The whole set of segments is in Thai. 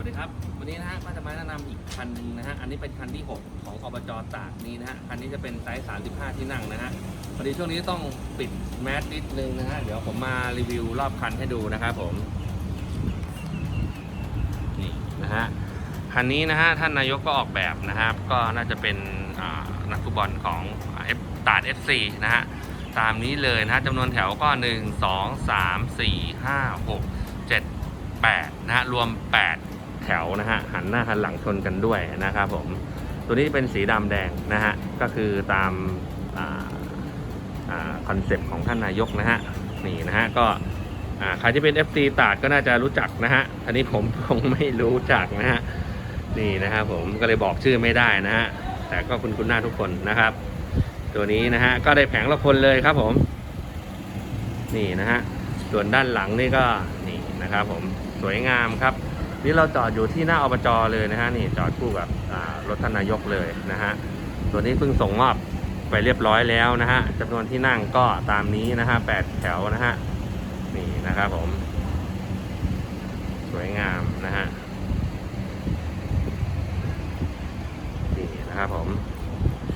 วัสดีครับ วันนี้นะฮะก็จะมาแนะนำอีกคันหนึงนะฮะ อันนี้เป็นคันที่ 6 ของอบจตากนี้นะฮะ คันนี้จะเป็นไซส์ 35 ที่นั่งนะฮะพอดีช่วงนี้ต้องปิดแมสนิดนึงนะฮะ เดี๋ยวผมมารีวิวรอบคันให้ดูนะครับผม นี่นะฮะ คันนี้นะฮะ ท่านนายกก็ออกแบบนะครับ ก็น่าจะเป็นนักฟุตบอลของเอฟตาด FC นะฮะ ตามนี้เลยนะฮะจำนวนแถวก็ 1 2 3 4 5 6 7 8นะฮะ รวม 8 ถวนะฮะหันหน้าหันหลังชนกันด้วยนะครับผมตัวนี้เป็นสีดำแดงนะฮะก็คือตามคอนเซปต์ของท่านนายกนะฮะนี่นะฮะก็ใครที่เป็น FC ตาดก็น่าจะรู้จักนะฮะอันนี้ผมคงไม่รู้จักนะฮะนี่นะครับผมก็เลยบอกชื่อไม่ได้นะฮะแต่ก็คุณคุณหน้าทุกคนนะครับ ตัวนี้นะฮะก็ได้แผงละคนเลยครับผม นี่นะฮะส่วนด้านหลังนี่ก็นี่นะครับผมสวยงามครับ นี่เราจอดอยู่ที่หน้าอบจเลยนะฮะนี่จอดคู่กับรถทนายกเลยนะฮะตัวนี้เพิ่งส่งมอบไปเรียบร้อยแล้วนะฮะจำนวนที่นั่งก็ตามนี้นะฮะแปดแถวนะฮะนี่นะครับผม สวยงามนะฮะนี่นะครับผม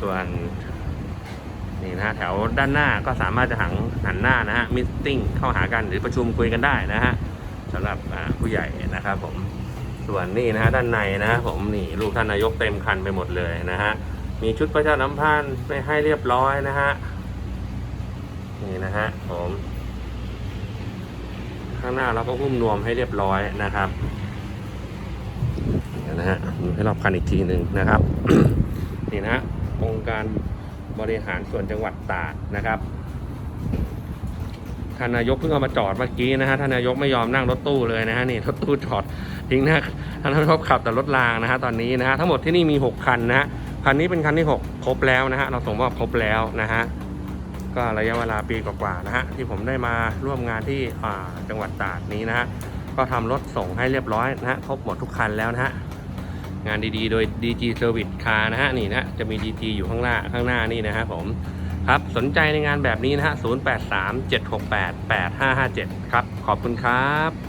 ส่วนนี่นะฮะแถวด้านหน้าก็สามารถจะหันหันหน้านะฮะมิ팅เข้าหากันหรือประชุมคุยกันได้นะฮะสำหรับผู้ใหญ่นะครับผม ส่วนนี่นะฮะด้านในนะผมนี่รูปท่านนายกเต็มคันไปหมดเลยนะฮะมีชุดประชาสัมพันธ์ไปให้เรียบร้อยนะฮะนี่นะฮะผมข้างหน้าเราก็หุ้มนวมให้เรียบร้อยนะครับนะฮะให้รอบคันอีกทีหนึ่งนะครับนี่นะฮะองค์การบริหารส่วนจังหวัดตราดนะครับ ท่านนายกเพิ่งเอามาจอดเมื่อกี้นะฮะท่านนายกไม่ยอมนั่งรถตู้เลยนะฮะนี่รถตู้จอดทิ้งหนะท่านนายกขับแต่รถรางนะฮะตอนนี้นะฮะทั้งหมดที่นี่มี 6 คันนะฮะคันนี้เป็นคันที่ 6 ครบแล้วนะฮะเราส่งมอบครบแล้วนะฮะก็ระยะเวลาปีกว่าๆนะฮะที่ผมได้มาร่วมงานที่จังหวัดตราดนี้นะฮะก็ทำรถส่งให้เรียบร้อยนะฮะครบหมดทุกคันแล้วนะฮะงานดีๆ โดย DG Service Car นะฮะนี่นะจะมี DG อยู่ข้างหน้าข้างหน้านี่นะฮะผม ครับ สนใจในงานแบบนี้นะฮะ 083 768 8557 ครับ ขอบคุณครับ